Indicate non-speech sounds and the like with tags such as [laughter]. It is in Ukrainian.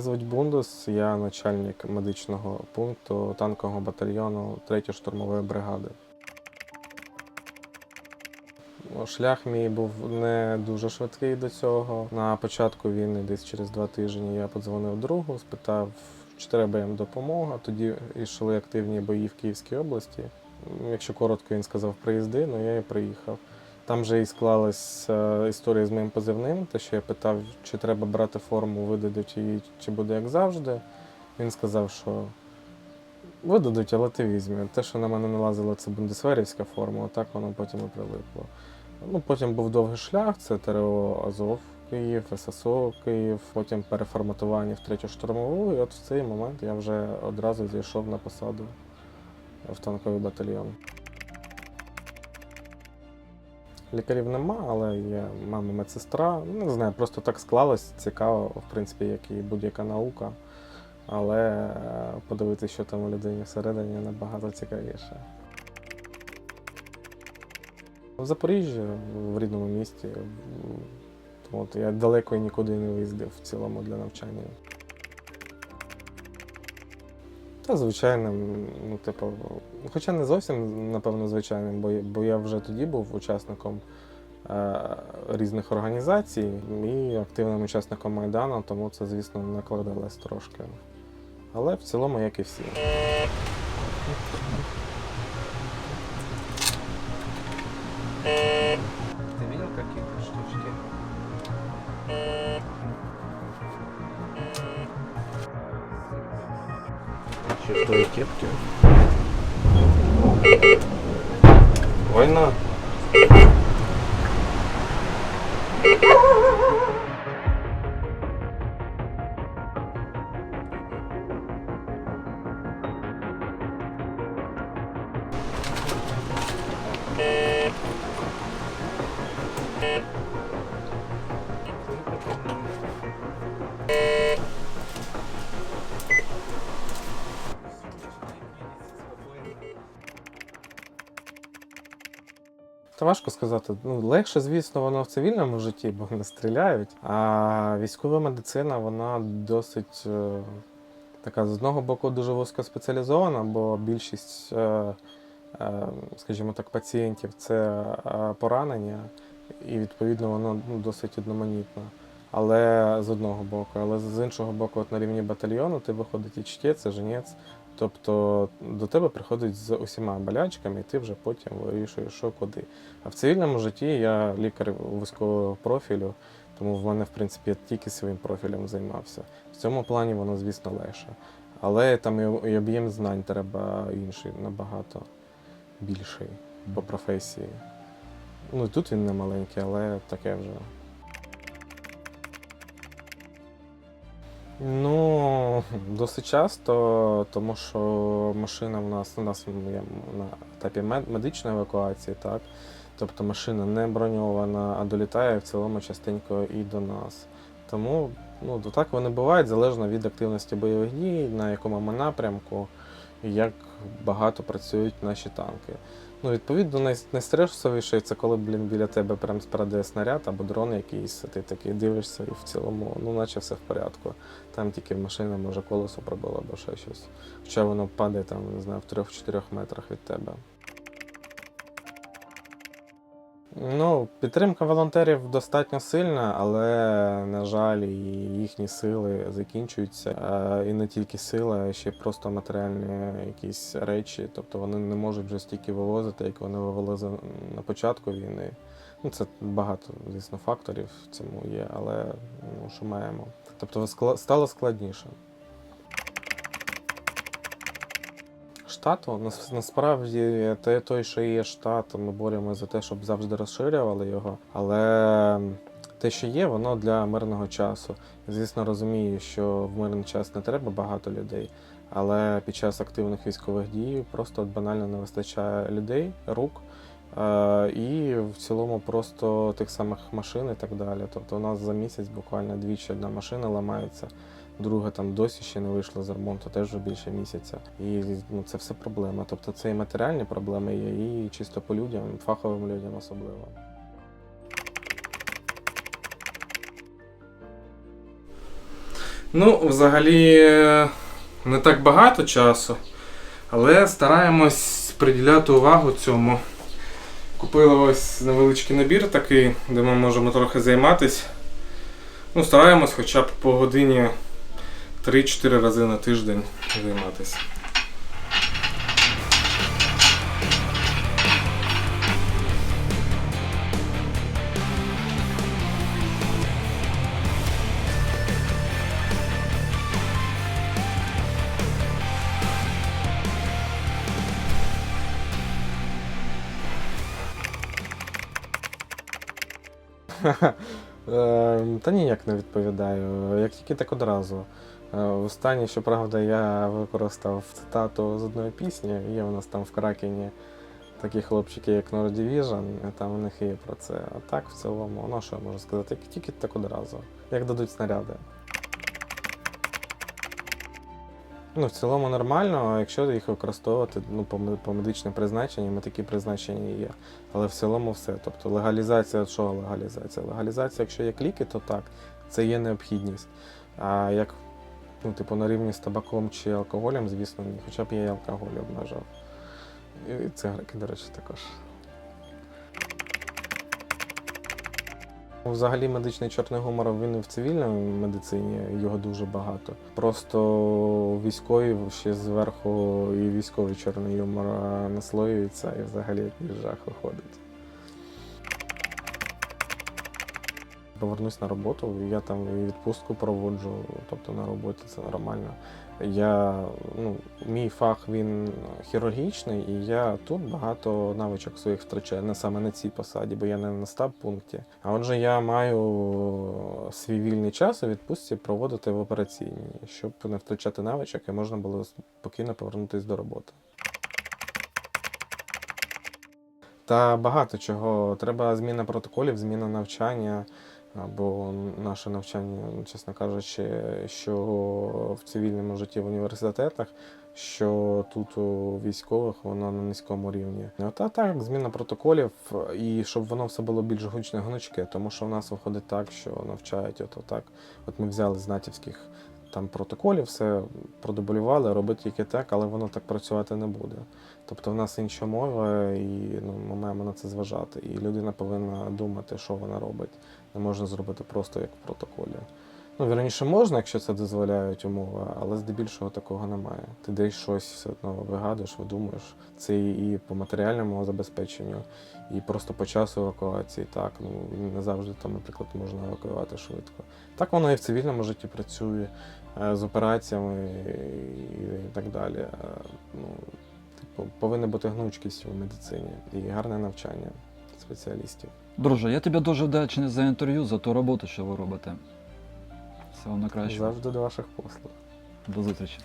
Мене звуть Бундус, я начальник медичного пункту танкового батальйону 3-ї штурмової бригади. Ну, Шлях мій був не дуже швидкий до цього. На початку війни, десь через два тижні, я подзвонив другу, спитав, чи треба їм допомога. Тоді йшли активні бої в Київській області. Якщо коротко, він сказав, приїзди, ну я і приїхав. Там вже і склалась е, історія з моїм позивним, те, що я питав, чи треба брати форму, видадуть її, чи буде як завжди. Він сказав, що видадуть, але ти візьми. Те, що на мене налазило, це бундесверівська форма, отак воно потім і прилипло. Ну, потім був довгий шлях, це ТРО Азов Київ, ССО Київ, потім переформатування в третю штурмову. І от в цей момент я вже одразу зійшов на посаду в танковий батальйон. Лікарів нема, але є мама медсестра. Ну, Не знаю, просто так склалось. Цікаво, в принципі, як і будь-яка наука. Але е, подивитися, що там у людині всередині, набагато цікавіше. В Запоріжжі, в рідному місті. от я далеко і нікуди не виїздив в цілому для навчання. Та звичайним, ну, типу, хоча не зовсім, напевно, звичайним, бо, бо я вже тоді був учасником е, різних організацій і активним учасником Майдану, тому це, звісно, накладалось трошки. Але в цілому, як і всі. Ты видел пиздой кепки. Война. Thank you. Та важко сказати. Ну, легше, звісно, воно в цивільному житті, бо не стріляють. А військова медицина, вона досить е, така, з одного боку, дуже вузькоспеціалізована, бо більшість, е, е, скажімо так, пацієнтів це е, поранення, і відповідно воно ну, досить одноманітно. Але з одного боку, але з іншого боку, от на рівні батальйону ти виходить і чтець, і женець. Тобто до тебе приходять з усіма болячками, і ти вже потім вирішуєш, що куди. А в цивільному житті я лікар вузького профілю, тому в мене, в принципі, я тільки своїм профілем займався. В цьому плані воно, звісно, легше. Але там і і об'єм знань треба інший, набагато більший по професії. Ну і тут він не маленький, але таке вже. Ну, [laughs] досить часто, тому що машина в нас у нас є на етапі мед- медичної евакуації, так. Тобто машина не броньована, а долітає в цілому частенько і до нас. Тому ну, так вони бувають залежно від активності бойових дій, на якому ми напрямку, і як багато працюють наші танки. Ну, відповідно, най- найстресовіше це коли, блін, біля тебе прям спраде снаряд або дрон якийсь, ти такий дивишся і в цілому, ну, наче все в порядку. Там тільки машина може колесо пробила або ще щось. Хоча воно падає там, не знаю, в 3-4 метрах від тебе. Ну, підтримка волонтерів достатньо сильна, але, на жаль, їхні сили закінчуються. І не тільки сили, а ще просто матеріальні якісь речі. Тобто вони не можуть вже стільки вивозити, як вони вивозили на початку війни. Ну, це багато, звісно, факторів в цьому є, але ну, що маємо. Тобто стало складніше. Штату нас- насправді той, що є штат, ми боремося за те, щоб завжди розширювали його. Але те, що є, воно для мирного часу. Звісно, розумію, що в мирний час не треба багато людей, але під час активних військових дій просто банально не вистачає людей, рук. Е, і в цілому просто тих самих машин і так далі. Тобто у нас за місяць буквально двічі одна машина ламається, друга там досі ще не вийшла з ремонту, теж вже більше місяця. І ну, це все проблема. Тобто це і матеріальні проблеми є, і чисто по людям, фаховим людям особливо. Ну, взагалі, не так багато часу, але стараємось приділяти увагу цьому. Купили ось невеличкий набір такий, де ми можемо трохи займатися. Ну, стараємось хоча б по годині 3-4 рази на тиждень займатися. Е, Та ніяк не відповідаю. Як тільки так одразу. Е, Останнє, що правда, я використав цитату з одної пісні. Є у нас там в Кракені такі хлопчики, як Nord Division, там у них є про це. А так, в цілому, ну що я можу сказати, тільки так одразу. Як дадуть снаряди. Ну, в цілому нормально, якщо їх використовувати ну, по медичним призначенням, і такі призначення є. Але в цілому все. Тобто легалізація, що легалізація? Легалізація, якщо є кліки, то так, це є необхідність. А як ну, типу, на рівні з табаком чи алкоголем, звісно, ні. Хоча б я і алкоголь обмежав. І цигарки, до речі, також. Взагалі медичний чорний гумор він в цивільній медицині його дуже багато. Просто військові ще зверху і військовий чорний юмор наслоюється і взагалі якийсь жах виходить. Повернусь на роботу, я там і відпустку проводжу, тобто на роботі це нормально. Я, ну, мій фах він хірургічний, і я тут багато навичок своїх втрачаю, не саме на цій посаді, бо я не на стаб пункті. А отже, я маю свій вільний час у відпустці проводити в операційній, щоб не втрачати навичок і можна було спокійно повернутися до роботи. Та багато чого. Треба зміна протоколів, зміна навчання. Або наше навчання, чесно кажучи, що в цивільному житті в університетах, що тут у військових воно на низькому рівні. Та так, зміна протоколів, і щоб воно все було більш гучне гнучке, тому що в нас виходить так, що навчають от так. От ми взяли з натівських там протоколів, все продублювали, робити тільки так, але воно так працювати не буде. Тобто в нас інша мова, і ну, ми маємо на це зважати. І людина повинна думати, що вона робить. Не можна зробити просто як в протоколі. Ну, вірніше можна, якщо це дозволяють умови, але здебільшого такого немає. Ти десь щось все одно вигадуєш, видумуєш. Це і по матеріальному забезпеченню, і просто по часу евакуації. Так, ну не завжди там, наприклад, можна евакуювати швидко. Так воно і в цивільному житті працює з операціями і, так далі. Е, Ну, типу, повинна бути гнучкість у медицині і гарне навчання спеціалістів. Друже, я тобі дуже вдячний за інтерв'ю, за ту роботу, що ви робите. Всього найкращого. Завжди до ваших послуг. До зустрічі.